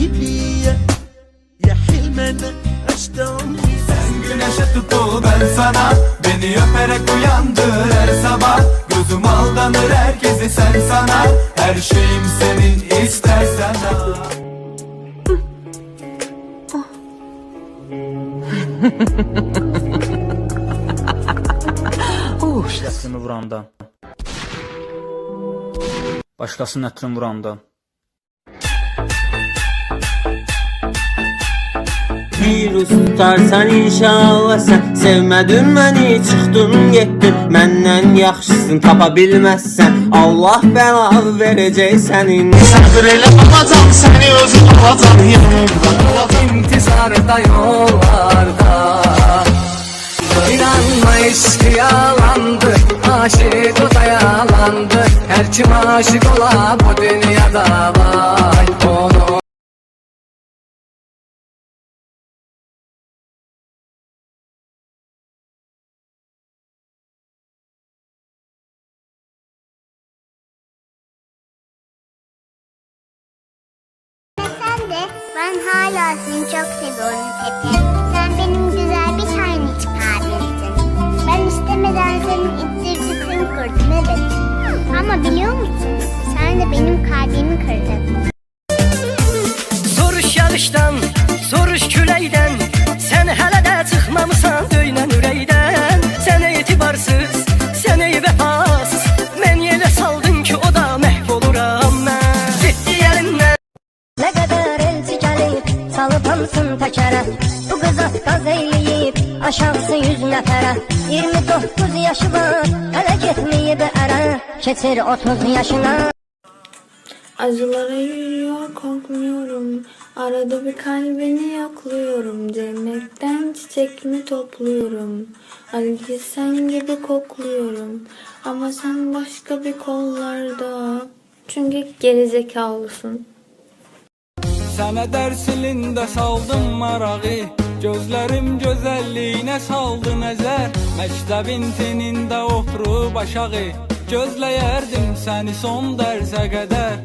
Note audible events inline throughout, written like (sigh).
habibi ya Ya hilmene açtım Sen güneşe tut ol ben sana. Beni öperek uyandır her sabah. Gözüm aldanır herkesi sen sana. Her şeyim senin istersen al (laughs) oh, Başqasının ətrını vurandan. Başqasının ətrını vurandan. Virüs tutarsan inşallah sen. Sevmedin beni çıktın gittin. Menden yaxşısın tapa bilmezsen Allah belanı verecek senin. Sabır elə babacan səni özüm alacam yanımda. Olacam intizarda yollarda. İnanma eski yalandı. Aşık o da yalandı. Her kim aşık ola bu dünyada var. Onu ben hala seni çok seviyorum Pepe. Sen benim güzel bir tanecik abimsin. Ben istemeden senin ittir tütün kırdım evet. Ama biliyor musun? Sen de benim kalbimi kırdın. Soruş yarışdan, soruş küləkdən tekere Bu kız gaz eyleyip aşağısı yüz nefere 29 yaşı var hele gitmeyip ere Keçir 30 yaşına. Acılara yürüyor korkmuyorum. Arada bir kalbini yokluyorum Cennetten çiçek mi topluyorum? Halbuki sen gibi kokluyorum. Ama sen başka bir kollarda. Çünkü gerizekalısın Sənə dərsilində saldım marağı? Gözlərim gözəlliyinə saldı nəzər Məktəbin tinində oturub aşağı Gözləyərdim səni son dərsə qədər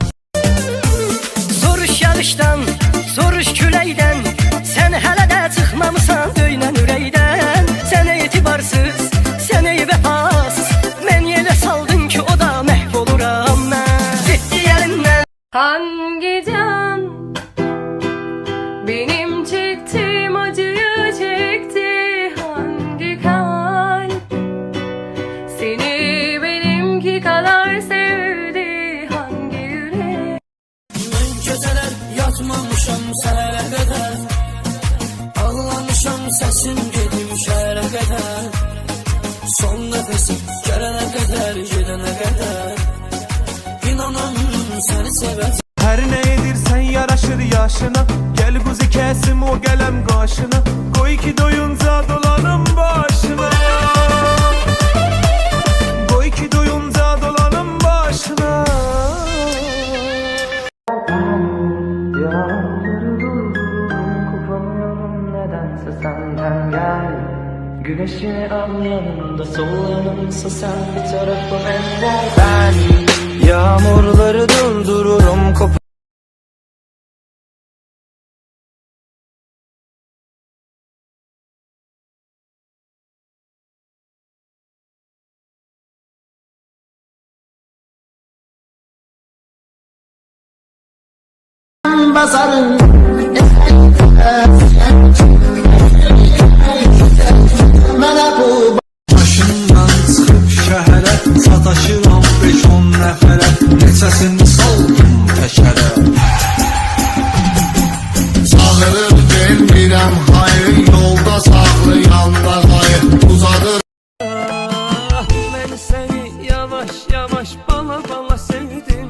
Soruş yarışdan, soruş küləkdən Sən hələ də çıxmamısan döynən ürəkdən Sən etibarsız, sən ey vəfasız Mən yerə saldın ki o da məhv oluram mən Getdi əlimdən Hangi yatmamışam səhərə qədər Ağlamışam səsim gedim şəhərə qədər Son nəfəsim gələnə qədər, gedənə qədər İnanam səni sevəcəm Her ne yedirsen yaraşır yaşına. Gel kuzi kesim o gelem karşına. Koy ki doyunca dolanım başına Güneşini al yanımda sol yanımsa sen bir tarafım ender Ben yağmurları durdururum kop Bazarın Başından çıxıb şəhərə Sataşıram 5-10 nəfərə Neçəsini saldım təkərə bilmirəm hayır Yolda saxlayanda hayır Uzadır. Ben seni yavaş yavaş bala bala sevdim.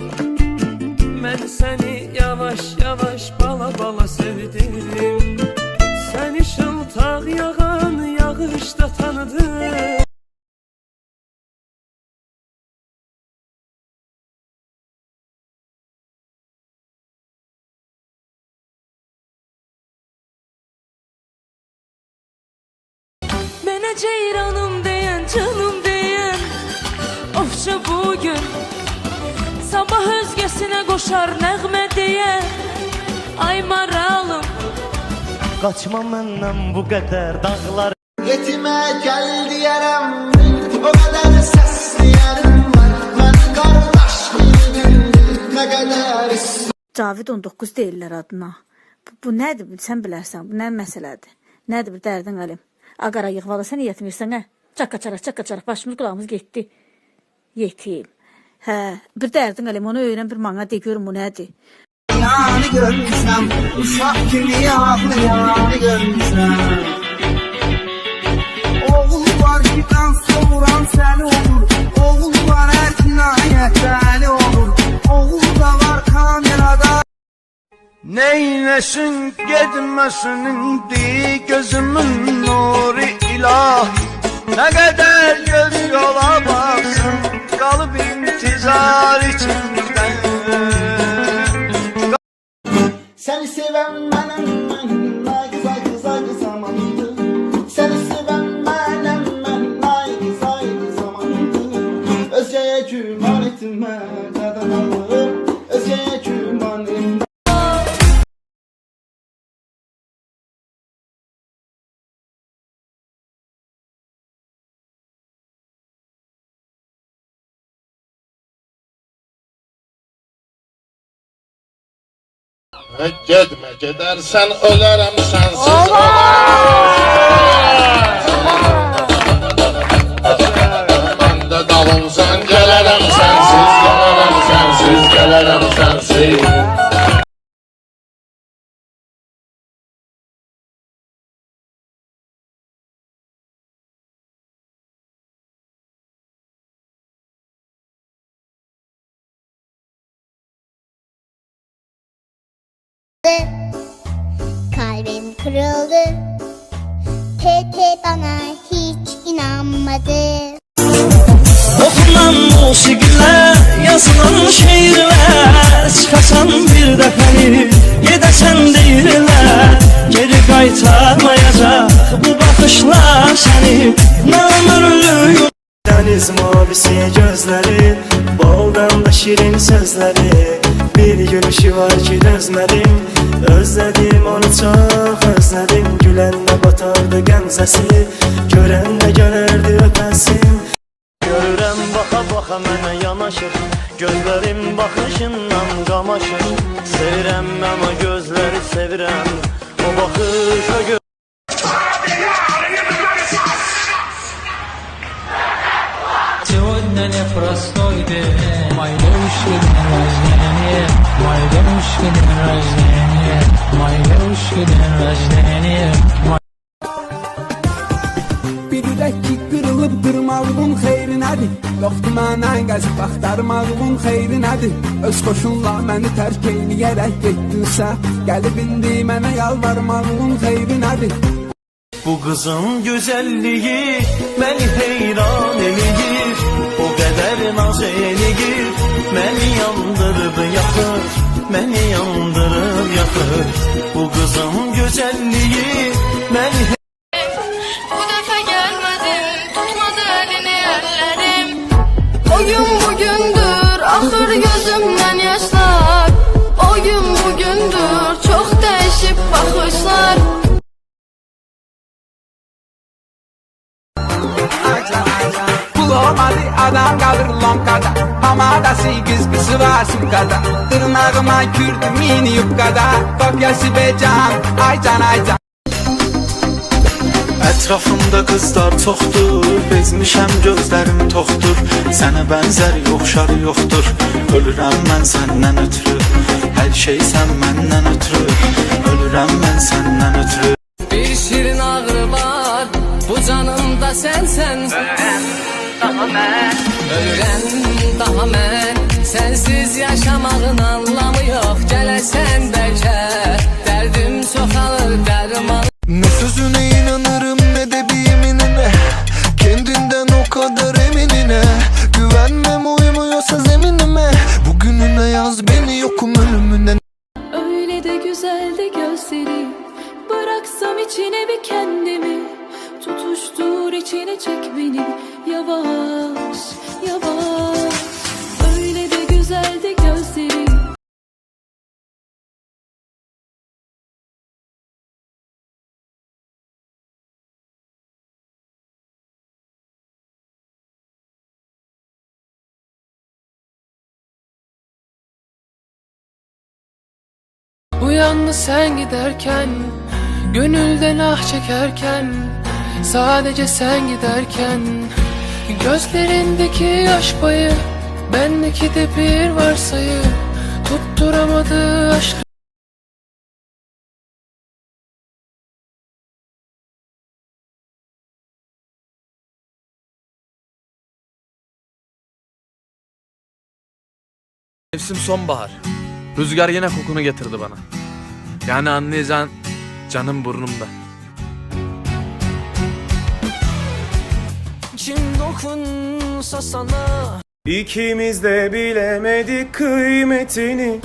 Ben seni yavaş yavaş bala sevdim. Seni şıltaq yağan yağışta tanıdım. Bana ceyranım diyen canım diyen Ofça bugün Sabah özgesine koşar nəğmə diyen Ay maralım. Kaçma menden bu kadar dağlar Yetime gel diyerem O kadar sesli yerim var Ben kardeş miyim Ne kadar Cavid 19 deyirlər adına. Bu, bu nədir? Sən bilərsən. Bu nə məsələdir? Nədir bu dərdin əlim? Aqara yığvalı sən yetmirsən hə? Çakka çaraq, çakka çaraq başımız qulağımız getdi. Yetim. Hə, bir dərdin əlim onu öyrən bir mana de görüm bu nədir? Yani görmüşsem Uşak kimi ağlayanı görmüşsem kan soğuran sen olur. Oğul var her cinayette olur. Oğul da var kamerada. Neylesin gitmesin indi gözümün nuru ilah. Ne kadar göz yola baksın Kalıp intizar içinde Seni seven benim Zaten alırım Özgeye güman etme Getmə, gedərsən ölərəm sənsiz Mən də dalımsan sənsiz gələrəm sənsiz Kalbim kırıldı. Pepe bana hiç inanmadı Okunan musiqiler, yazılan şeirlər Çıxasan bir dəfəni, gedəsən deyirlər Geri qaytarmayacaq bu baxışlar səni Namürlüyüm Deniz mavisi gözleri Baldan da şirin sözleri. Bir gülüşü var ki dözmedim Özledim onu çok özledim. Gülenle batardı gemzesi Gören de görerdi öpesim Görürəm baxa baxa mənə yanaşır Gözlərim baxışından qamaşır Sevirəm mən o gözləri sevirəm O baxış o gö Сегодня непростой день Мой девушки день рождения Мой девушки день рождения Мой девушки день rождения Bir ürək ki qırılıb qırmağın xeyri nədir? Yoxdur məndən qəzib axtarmağın xeyri nədir? Öz xoşunla məni tərk eyləyərək getdinsə Gəlib indi mənə yalvarmağın xeyri nədir? Bu kızın güzelliği beni heyran eləyir O qədər naz eləyir Məni yandırıb yaxır Məni yandırıb yaxır Bu kızın adam kalır lonkada Hamada sekiz kızı var sumkada Tırnağıma kürdüm mini yufkada Kopyası be can Aycan aycan. Ətrafımda qızlar çoxdur Bezmişəm gözlərim toxdur Sənə bənzər yoxşar yoxdur Ölürəm mən səndən ötürü Hər şey sən məndən ötürü Ölürəm mən səndən ötürü Bir şirin ağrı var Bu canımda sensen Ölen daha ben. Ölen daha ben. Sensiz yaşamağın anlamı yok. Gələsən bəlkə Dərdim çoxalır dərman Ne sözüne inanırım ne de bir yeminine Kendinden o kadar Bu yalnız sen giderken? Gönülden ah çekerken Sadece sen giderken. Gözlerindeki yaş payı Bendeki de bir varsayı. Tutturamadı aşk Mevsim sonbahar. Rüzgar yine kokunu getirdi bana. Yani anlayacağın canım burnumda. Kim dokunsa sana. İkimiz de bilemedik kıymetini.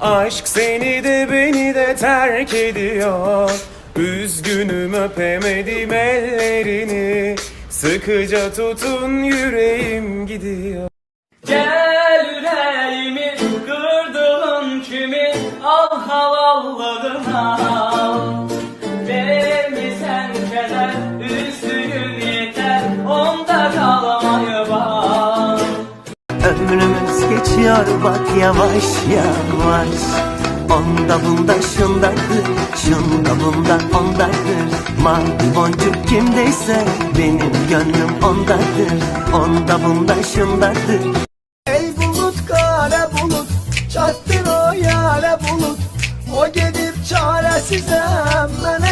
Aşk seni de beni de terk ediyor. Üzgünüm öpemedim ellerini. Sıkıca tutun yüreğim gidiyor. Gel geçiyor bak yavaş yavaş. Onda bunda şundadır, şunda bunda ondadır Mavi boncuk kimdeyse benim gönlüm ondadır. Onda bunda şundadır Ey bulut kara bulut Çattın o yara bulut. O gedib çaresize Mənə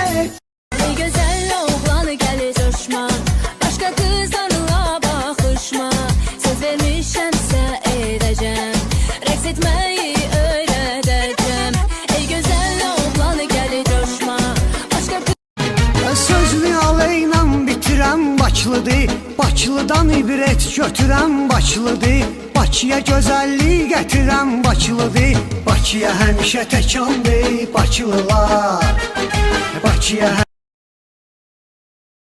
Baklıdır Baklıdan ibrət götürən Baklıdır Bakıya gözəllik gətirən Baklıdır Bakıya həmişə təkandır Bakılılar Bakıya